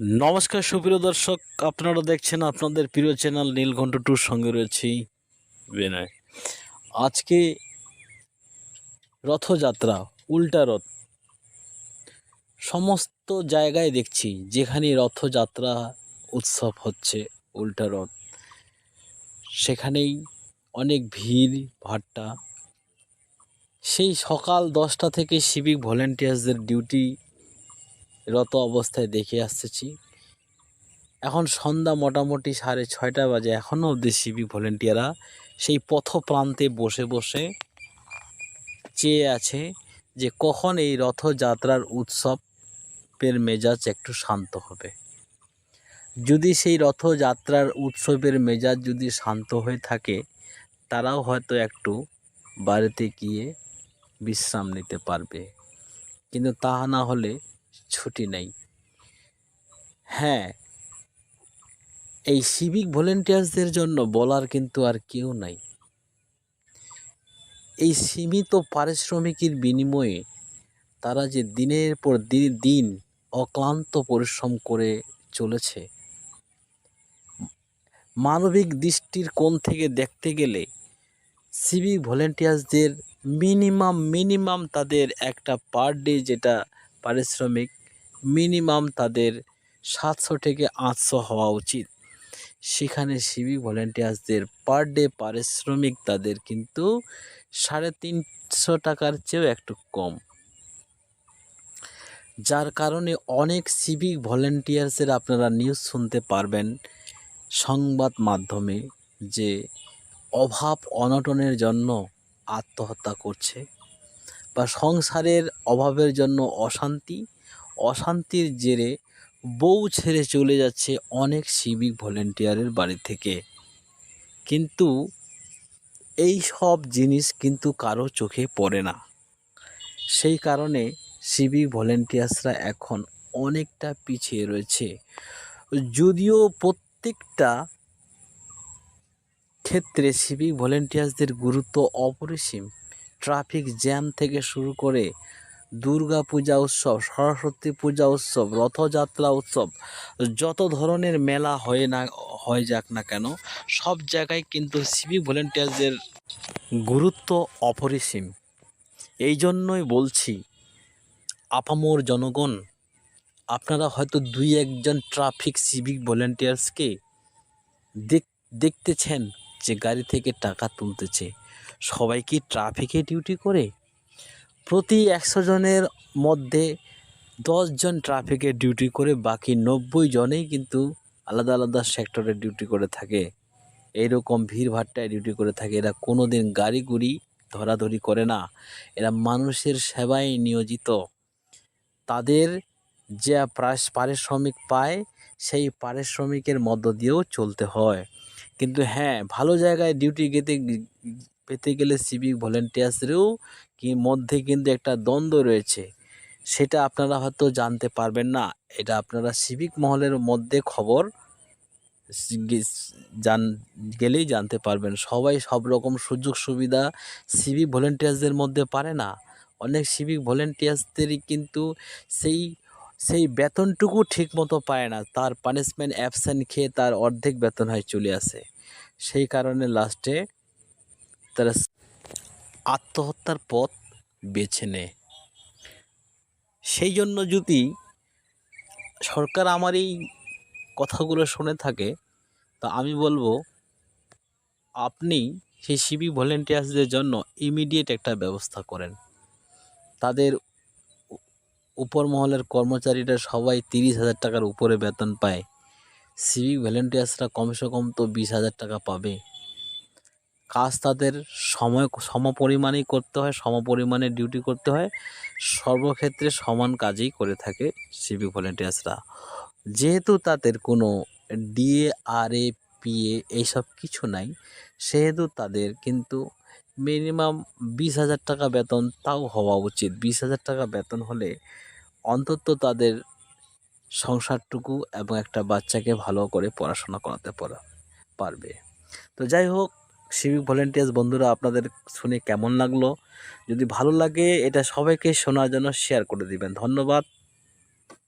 নমস্কার, সুপ্রিয় দর্শক, আপনারা দেখছেন আপনাদের প্রিয় চ্যানেল নীলকণ্ঠ টুর সঙ্গে রয়েছি বিনয়। আজকে রথযাত্রা, উল্টা রথ। সমস্ত জায়গায় দেখছি যেখানে রথযাত্রা উৎসব হচ্ছে, উল্টা রথ। সেখানেই অনেক ভিড়, ভাট্টা। সেই সকাল দশটা থেকে সিভিক ভলেন্টিয়ার্সদের ডিউটি রত অবস্থায় দেখে আসতেছি। এখন সন্ধ্যা মোটামুটি সাড়ে ছয়টা বাজে। এখনও অবধি সিভিক ভলেন্টিয়াররা সেই পথ প্রান্তে বসে বসে চেয়ে আছে যে কখন এই রথযাত্রার উৎসবের মেজাজ একটু শান্ত হবে। যদি সেই রথযাত্রার উৎসবের মেজাজ যদি শান্ত হয়ে থাকে, তারাও হয়তো একটু বাড়িতে গিয়ে বিশ্রাম নিতে পারবে। কিন্তু তা না হলে ছুটি নেই। হ্যাঁ এই সিভিক ভলেন্টিয়ার্সদের জন্য বলার কিন্তু আর কেউ নাই। এই সীমিত পারিশ্রমিকের বিনিময়ে তারা যে দিনের পর দিন অক্লান্ত পরিশ্রম করে চলেছে। মানবিক দৃষ্টির কোণ থেকে দেখতে গেলে সিভিক ভলেন্টিয়ার্সদের মিনিমাম মিনিমাম তাদের একটা পার ডে যেটা পারিশ্রমিক মিনিমাম তাদের সাতশো থেকে আটশো হওয়া উচিত। সেখানে সিভিক ভলেন্টিয়ার্সদের পার ডে পারিশ্রমিক তাদের কিন্তু সাড়ে তিনশো টাকার চেয়েও একটু কম। যার কারণে অনেক সিভিক ভলেন্টিয়ার্সের আপনারা নিউজ শুনতে পারবেন সংবাদ মাধ্যমে যে অভাব অনটনের জন্য আত্মহত্যা করছে। বা সংসারের অভাবের জন্য অশান্তি, অশান্তির জেরে বউ ছেড়ে চলে যাচ্ছে অনেক সিভিক ভলেন্টিয়ারের বাড়ি থেকে। কিন্তু এই সব জিনিস কিন্তু কারও চোখে পড়ে না। সেই কারণে সিভিক ভলেন্টিয়ার্সরা এখন অনেকটা পিছিয়ে রয়েছে। যদিও প্রত্যেকটা ক্ষেত্রে সিভিক ভলেন্টিয়ার্সদের গুরুত্ব অপরিসীম। ট্রাফিক জ্যাম থেকে শুরু করে দুর্গা পূজা উৎসব, সরস্বতী পূজা উৎসব, রথযাত্রা উৎসব, যত ধরনের মেলা হয় না, হয়ে যাক না কেন, সব জায়গায় কিন্তু সিভিক ভলেন্টিয়ার্সদের গুরুত্ব অপরিসীম। এই জন্যই বলছি, আপামোর জনগণ, আপনারা হয়তো দুই একজন ট্রাফিক সিভিক ভলেন্টিয়ার্সকে দেখ, দেখতেছেন যে গাড়ি থেকে টাকা তুলতেছে। সবাই কি ট্রাফিকে ডিউটি করে প্রতি একশো জনের মধ্যে জন ট্রাফিকে ডিউটি করে বাকি নব্বই জনেই কিন্তু আলাদা আলাদা সেক্টরে ডিউটি করে থাকে। এইরকম ভিড়ভাট্টায় ডিউটি করে থাকে। এরা কোনো দিন গাড়ি গুড়ি ধরাধরি করে না। এরা মানুষের সেবায় নিয়োজিত। তাদের যে পারিশ্রমিক পায়, সেই পারিশ্রমিকের মধ্য দিয়েও চলতে হয়। কিন্তু হ্যাঁ ভালো জায়গায় ডিউটি গেতে পেতে গেলে সিভিক ভলেন্টিয়ার্সেরও কি মধ্যে কিন্তু একটা দ্বন্দ্ব রয়েছে। সেটা আপনারা হয়তো জানতে পারবেন না। এটা আপনারা সিভিক মহলের মধ্যে খবর জান, গেলেই জানতে পারবেন। সবাই সব রকম সুযোগ সুবিধা সিভিক ভলেন্টিয়ার্সদের মধ্যে পারে না। অনেক সিভিক ভলেন্টিয়ার্সদেরই কিন্তু সেই সেই বেতনটুকু ঠিক মতো পায় না। তার পানিশমেন্ট অ্যাবসেন্ট খেয়ে তার অর্ধেক বেতন হয় চলে আসে। সেই কারণে লাস্টে তারা আত্মহত্যার পথ বেছে নেয়। সেই জন্য যদি সরকার আমার এই কথাগুলো শুনে থাকে, তা আমি বলব, আপনি সেই সিভিক ভলেন্টিয়ার্সদের জন্য ইমিডিয়েট একটা ব্যবস্থা করেন। তাদের উপর মহলের কর্মচারীরা সবাই তিরিশ হাজার টাকার উপরে বেতন পায়। সিভিক ভলেন্টিয়ার্সরা কমসে কম তো বিশ হাজার টাকা পাবে। কাজ তাদের সময় সম পরিমাণেই করতে হয় সম পরিমাণে ডিউটি করতে হয়। সর্বক্ষেত্রে সমান কাজই করে থাকে সিভিক ভলেন্টিয়ার্সরা যেহেতু তাদের কোনো ডিএ আর এ পিএ এইসব কিছু নাই, সেহেতু তাদের কিন্তু মিনিমাম বিশ হাজার টাকা বেতন তাও হওয়া উচিত। বিশ হাজার টাকা বেতন হলে অন্তত তাদের সংসারটুকু এবং একটা বাচ্চাকে ভালো করে পড়াশোনা করাতে পারবে। তো যাই হোক সিভিক ভলেন্টিয়ার্স বন্ধুরা, আপনাদের শুনে কেমন লাগল? যদি ভালো লাগে, এটা সবাইকে শোনার জন্য শেয়ার করে দিবেন। ধন্যবাদ।